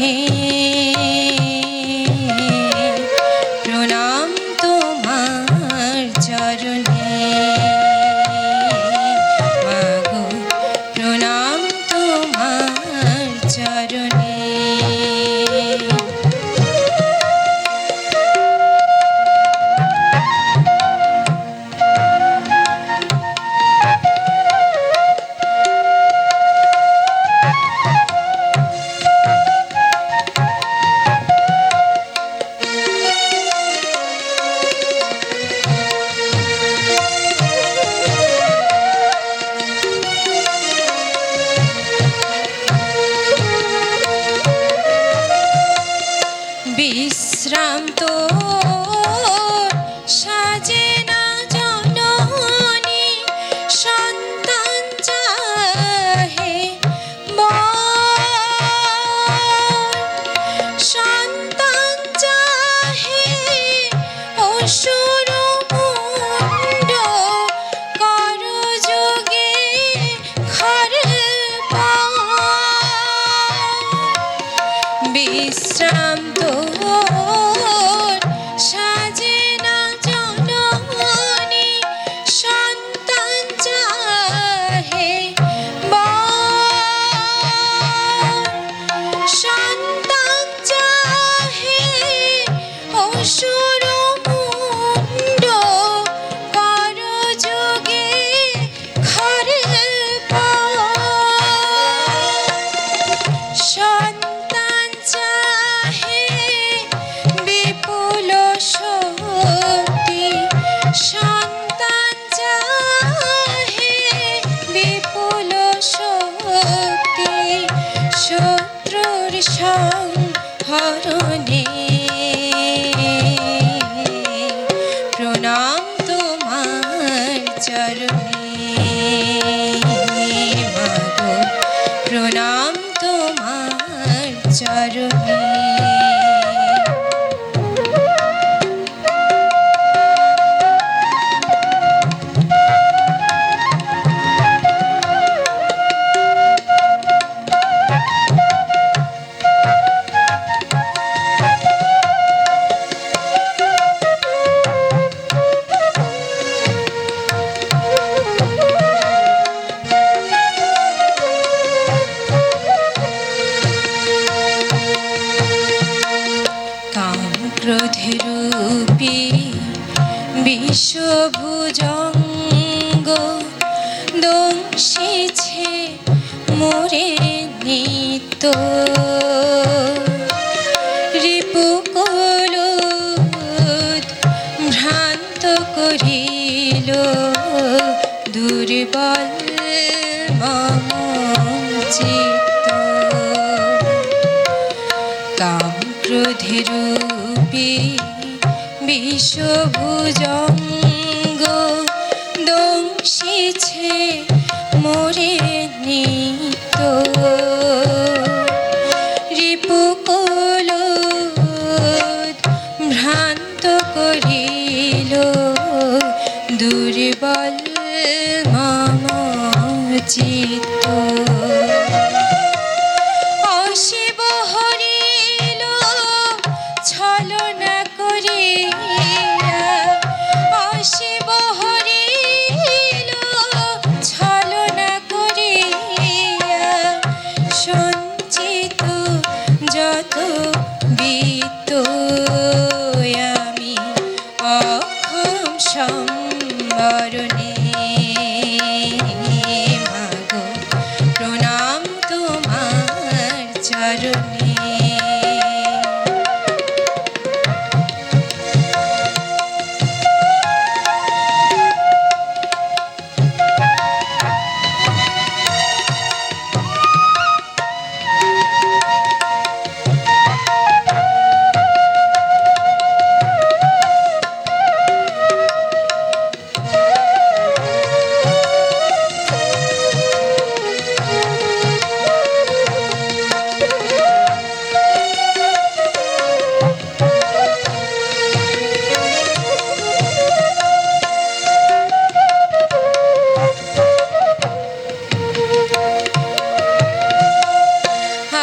হে বিশ্রান্ত me santo oh, oh. সংহরণে প্রণাম তোমার চরণে। মাগো প্রণাম তোমার চরণে। মতো রিপুকুল ভ্রান্ত করিল দুর্বল মমচিত কাম ক্রোধেরূপী বিশ্বভুজঙ্গ যত বিত্ত আমি অক্ষম সম্বরণে। মাগো প্রণাম তোমার চরণে।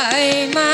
my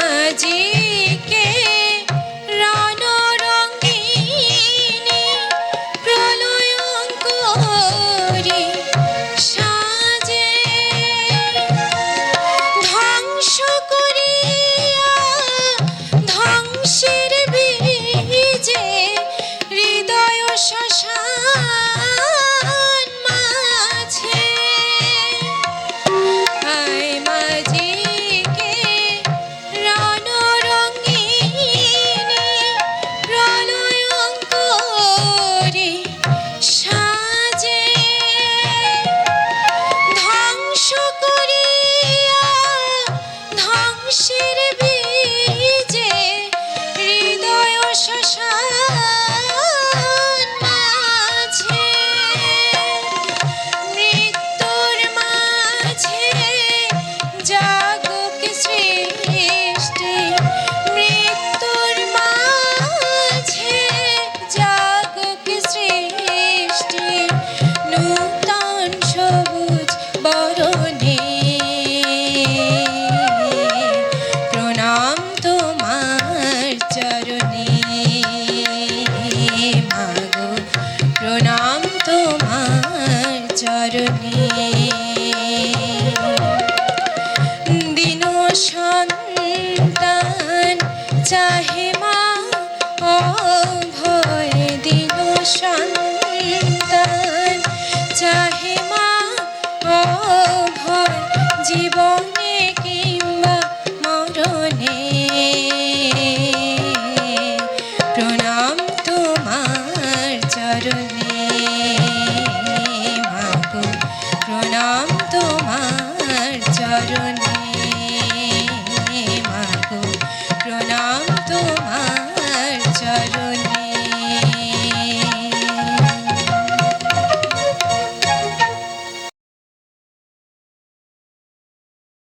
কিসের